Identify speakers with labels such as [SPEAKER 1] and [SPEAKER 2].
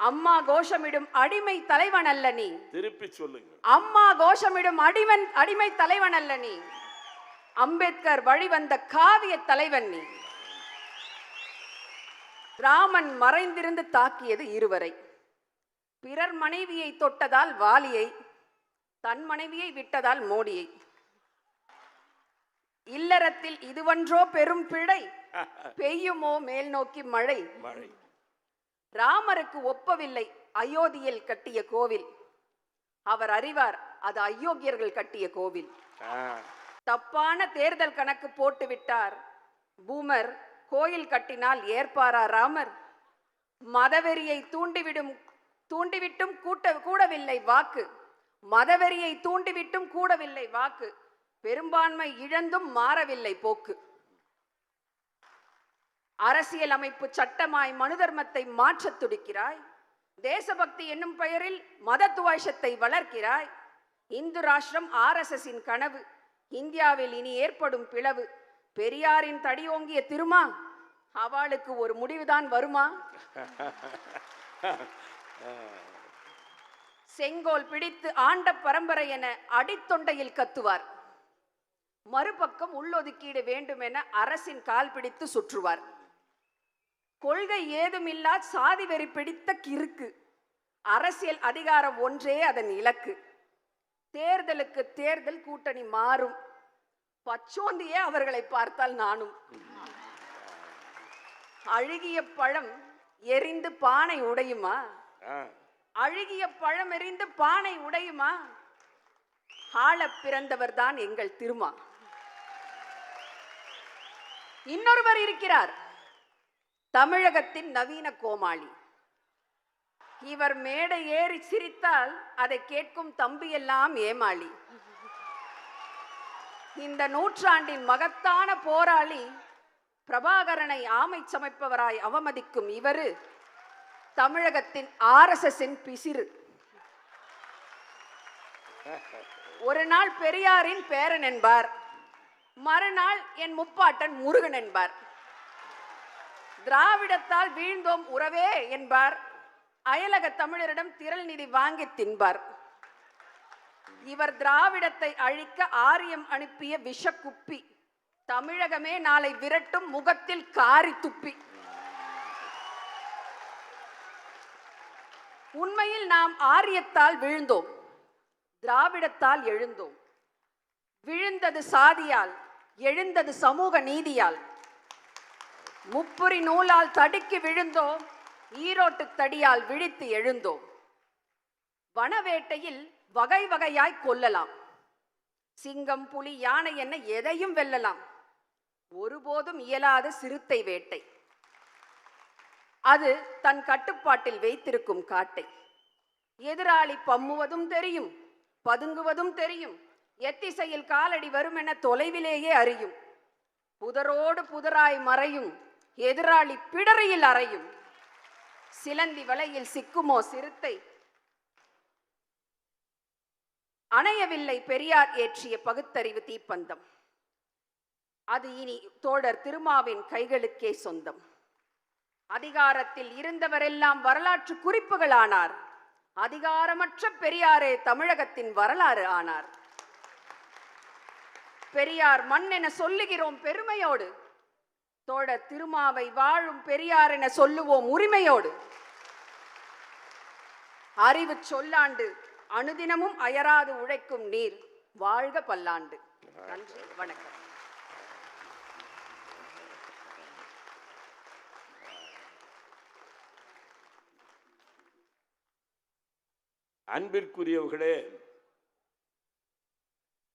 [SPEAKER 1] அம்மா கோஷமிடும் அடிமை தலைவன் அல்ல நீ.
[SPEAKER 2] திருப்பி சொல்லுங்க.
[SPEAKER 1] அம்மா கோஷமிடும் அடிவன் அடிமை தலைவன் அல்ல நீ. அம்பேத்கர் வழிவந்த காவிய தலைவன் நீ. ராமன் மறைந்திருந்து தாக்கியது இருவரை. பிறர் மனைவியை தொட்டதால் வாலியை தன் மனைவியை விட்டதால் மோடியை. இல்லறத்தில் இதுவன்றோ பெரும் பிழை. பெய்யுமோ மேல் நோக்கி மழை.
[SPEAKER 2] மழை.
[SPEAKER 1] ராமருக்கு ஒப்பவில்லை. அயோத்தியில் கட்டிய கோவில். அவர் அறிவார் அது அயோக்கியர்கள் கட்டிய கோவில். தப்பான தேர்தல் கணக்கு போட்டு விட்டார். பூமர் கோயில் கட்டினால் ஏற்பாரா ராமர்? மதவெறியை தூண்டிவிடும் தூண்டிவிட்டும் கூட்ட கூடவில்லை வாக்கு. மதவெறியை தூண்டிவிட்டும் கூடவில்லை வாக்கு. பெரும்பான்மை இழந்தும் மாறவில்லை போக்கு. அரசியல் அமைப்பு சட்டமாய் மனு தர்மத்தை மாற்றத் துடிக்கிறாய். தேசபக்தி என்னும் பெயரில் மத துவேஷத்தை வளர்க்கிறாய். இந்து ராஷ்டிரம் ஆர்எஸ்எஸின் கனவு. இந்தியாவில் இனி ஏற்படும் பிளவு. பெரியாரின் தடியோங்கிய திருமா அவளுக்கு ஒரு முடிவுதான் வருமா? செங்கோல் பிடித்து ஆண்ட பரம்பரை என அடித்தொண்டையில் கத்துவார். மறுபக்கம் உள்ளொதுக்கீடு வேண்டும் என அரசின் கால் பிடித்து சுற்றுவார். கொள்கை ஏதுமில்லா சாதி வெறி பிடித்த கிறுக்கு. அரசியல் அதிகாரம் ஒன்றே அதன் இலக்கு. தேர்தலுக்கு தேர்தல் கூட்டணி மாறும். பச்சோந்தியே அவர்களை பார்த்தால் நானும். அழுகிய பழம் எரிந்து பானை உடையுமா? அழுகிய பழம் எரிந்து பானை உடையுமா? ஆளப் பிறந்தவர் தான் எங்கள் திருமா. இன்னொருவர் இருக்கிறார். தமிழகத்தின் நவீன கோமாளி. இவர் மேடை ஏறி சிரித்தால் அதை கேட்கும் தம்பியெல்லாம் ஏமாளி. இந்த நூற்றாண்டின் மகத்தான போராளி பிரபாகரனை ஆமை சமைப்பவராய் அவமதிக்கும் இவரு தமிழகத்தின் ஆர்எஸ்எஸ்ஸின் பிசிறு. ஒரு நாள் பெரியாரின் பேரன் என்பார். மறுநாள் என் முப்பாட்டன் முருகன் என்பார். திராவிடத்தால் வீழ்ந்தோம் உறவே என்பார். அயலக தமிழரிடம் திரள் நிதி வாங்கி தின்பார். இவர் திராவிடத்தை அழிக்க ஆரியம் அனுப்பிய விஷக்குப்பி. தமிழகமே நாளை விரட்டும் முகத்தில் காரி துப்பி. உண்மையில் நாம் ஆரியத்தால் விழுந்தோம் திராவிடத்தால் எழுந்தோம். விழுந்தது சாதியால் எழுந்தது சமூக நீதியால் முப்புரி நூலால் தடுக்கி விழுந்தோம் ஈரோட்டு தடியால் விழித்து எழுந்தோம் வனவேட்டையில் வகை வகையாய் கொல்லலாம். சிங்கம் புலி யானை என்ன எதையும் வெல்லலாம். ஒருபோதும் இயலாத சிறுத்தை வேட்டை. அது தன் கட்டுப்பாட்டில் வைத்திருக்கும் காட்டை. எதிராளி பம்முவதும் தெரியும் பதுங்குவதும் தெரியும். எத்திசையில் காலடி வரும் என தொலைவிலேயே அறியும். புதரோடு புதராய் மறையும் எதிராளி பிடரையில் அறையும். சிலந்தி வலையில் சிக்குமோ சிறுத்தை? அணையவில்லை பெரியார் ஏற்றிய பகுத்தறிவு தீப்பந்தம். அது இனி தோழர் திருமாவின் கைகளுக்கே சொந்தம். அதிகாரத்தில் இருந்தவரெல்லாம் வரலாற்று குறிப்புகள் ஆனார் அதிகாரமற்ற பெரியாரே தமிழகத்தின் வரலாறு ஆனார். பெரியார் மண் என சொல்லுகிறோம் பெருமையோடு. தோட திருமாவை வாழும் பெரியார் என சொல்லுவோம் உரிமையோடு. அறிவு சொல்லாண்டு அனுதினமும் அயராது உழைக்கும் நீர் வாழ்க பல்லாண்டு. நன்றி வணக்கம்.
[SPEAKER 2] அன்பிற்குரியவர்களே